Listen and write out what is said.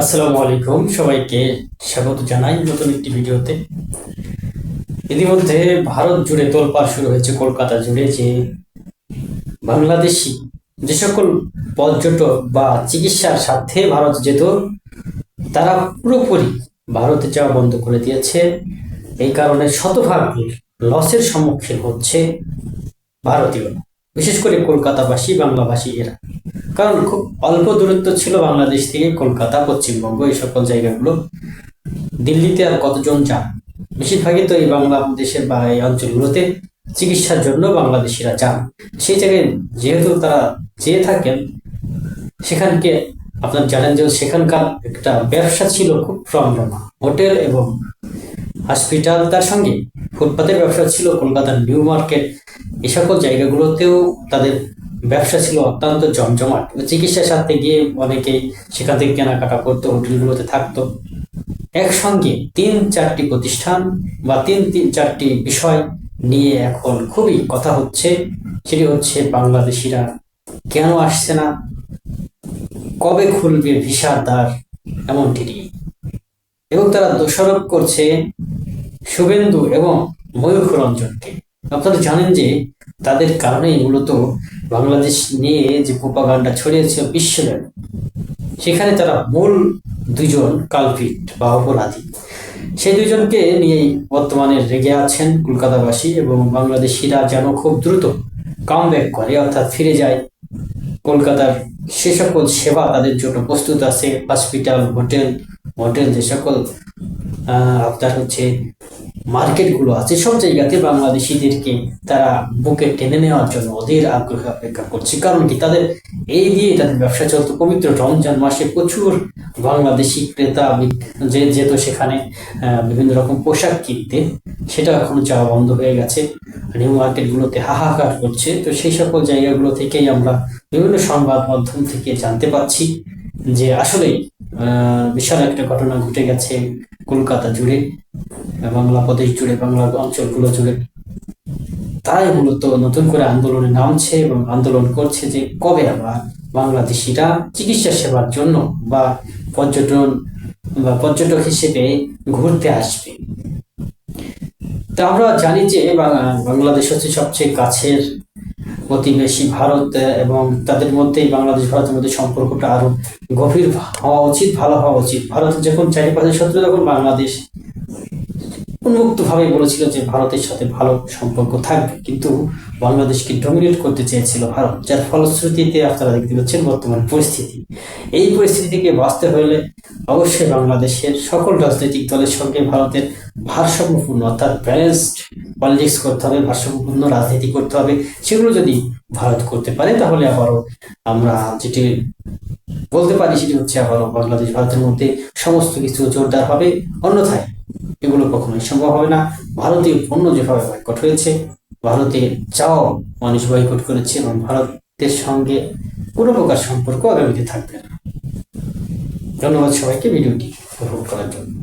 আসসালামু আলাইকুম। সবাইকে স্বাগত জানাই নতুন একটি ভিডিওতে। ইতিমধ্যে ভারত জুড়ে তোলপাড় শুরু হয়েছে, কলকাতা জুড়ে যে বাংলাদেশি যে সকল পর্যটক বা চিকিৎসার স্বার্থে ভারত যেত, তারা পুরোপুরি ভারতে যাওয়া বন্ধ করে দিয়েছে। এই কারণে শতভাগ লসের সম্মুখীন হচ্ছে ভারতীয় বিশেষ করে কলকাতাবাসী বাংলাভাষী এরা। কারণ খুব অল্প দূরত্ব ছিল বাংলাদেশ থেকে কলকাতা, পশ্চিমবঙ্গ, এই সকল জায়গাগুলো। দিল্লিতে আর কতজন যান? বেশিরভাগই তো এই বাংলাদেশের বা এই অঞ্চলগুলোতে চিকিৎসার জন্য বাংলাদেশিরা যান। সেই জায়গায় যেহেতু তারা যেয়ে থাকেন, সেখানকে আপনার জানেন যে সেখানকার একটা ব্যবসা ছিল খুব রমরমা হোটেল এবং হসপিটাল তার সঙ্গে ফুটপাতের ব্যবসা ছিল, কলকাতার নিউ মার্কেট, এই সকল জায়গাগুলোতেও তাদের ব্যবসা ছিল অত্যন্ত জমজমাট। চিকিৎসার সাথে গিয়ে অনেকে সেখান থেকে কেনাকাটা করতো, হোটেলগুলোতে থাকতো। একসঙ্গে তিন চারটি প্রতিষ্ঠান বা তিন তিন চারটি বিষয় নিয়ে এখন খুবই কথা হচ্ছে। সেটি হচ্ছে বাংলাদেশিরা কেন আসছে না? কবে খুলবে ভিসার দ্বার এমনটি নিয়ে। এবং তারা দোষারোপ করছে শুভেন্দু এবং ময়ূখ রঞ্জনকে আপনারা জানেন যে তাদের কারণেই মূলত বাংলাদেশ নিয়ে যে প্রোপাগান্ডা ছড়িয়েছে বিশ্বব্যাপী সেখানে তারা মূল দুজন কালপিট বা অপরাধী। সেই দুজনকে নিয়েই বর্তমানে রেগে আছেন কলকাতাবাসী এবং বাংলাদেশিরা যেন খুব দ্রুত কাম ব্যাক করে, অর্থাৎ ফিরে যায়। কলকাতার সে সকল সেবা তাদের জন্য প্রস্তুত আছে হসপিটাল হোটেল হোটেল যে সকল আপনার হচ্ছে মার্কেটগুলো আছে, সব জায়গাতে বাংলাদেশিদেরকে তারা বুকে টেনে নেওয়ার জন্য ওদের আগ্রহে অপেক্ষা করছে। কারণ কি? তাদের এই দিয়ে তাদের ব্যবসা চলতো। পবিত্র রমজান মাসে প্রচুর বাংলাদেশি ক্রেতা যে যেত সেখানে বিভিন্ন রকম পোশাক কিনতে, সেটা এখন যাওয়া বন্ধ হয়ে গেছে। নিউ মার্কেটগুলোতে হাহাকার করছে। তো সেই সকল জায়গাগুলো থেকেই আমরা বিভিন্ন সংবাদ মাধ্যম থেকে জানতে পাচ্ছি যে আসলে বিশাল একটা ঘটনা ঘটে গেছে। কলকাতা জুড়ে বাংলা প্রদেশ জুড়ে বাংলা অঞ্চলগুলো জুড়ে। তাই মূলত নতুন করে আন্দোলনে নামছে এবং আন্দোলন করছে যে কবে আবার বাংলাদেশিরা চিকিৎসা সেবার জন্য বা পর্যটন বা পর্যটক হিসেবে ঘুরতে আসবে। তা আমরা জানি যে বাংলাদেশ হচ্ছে সবচেয়ে কাছের প্রতিবেশী ভারত এবং তাদের মধ্যেই বাংলাদেশ ভারতের মধ্যে সম্পর্কটা আরও গভীর হওয়া উচিত, ভালো হওয়া উচিত। ভারত যখন চারিপাশে শত্রু, তখন বাংলাদেশ উন্মুক্ত ভাবে বলেছিল যে ভারতের সাথে ভালো সম্পর্ক থাকবে। কিন্তু বাংলাদেশকে ডমিনেট করতে চেয়েছিল ভারত, যার ফলশ্রুতিতে আপনারা দেখতে পাচ্ছেন বর্তমান পরিস্থিতি। এই পরিস্থিতি থেকে বাঁচতে হলে অবশ্যই বাংলাদেশের সকল রাজনৈতিক দলের সঙ্গে ভারতের ভারসাম্যপূর্ণ অর্থাৎ ব্যালেন্সড পলিটিক্স করতে হবে, ভারসাম্যপূর্ণ রাজনীতি করতে হবে, সেগুলো যদি ভারত করতে পারে, তাহলে আবারও আমরা যেটি বলতে পারি সেটি হচ্ছে আবারও বাংলাদেশ ভারতের মধ্যে সমস্ত কিছু জোরদার হবে। অন্যথায় এগুলো কখনোই সম্ভব হবে না। ভারতীয় পণ্য যেভাবে বয়কট হয়েছে, ভারতে যাও মানুষ বয়কট করেছে এবং ভারতের সঙ্গে কোনো প্রকার সম্পর্ক আগামীতে থাকবে না। ধন্যবাদ সবাইকে, ভিডিওটি উপভোগ করার জন্য।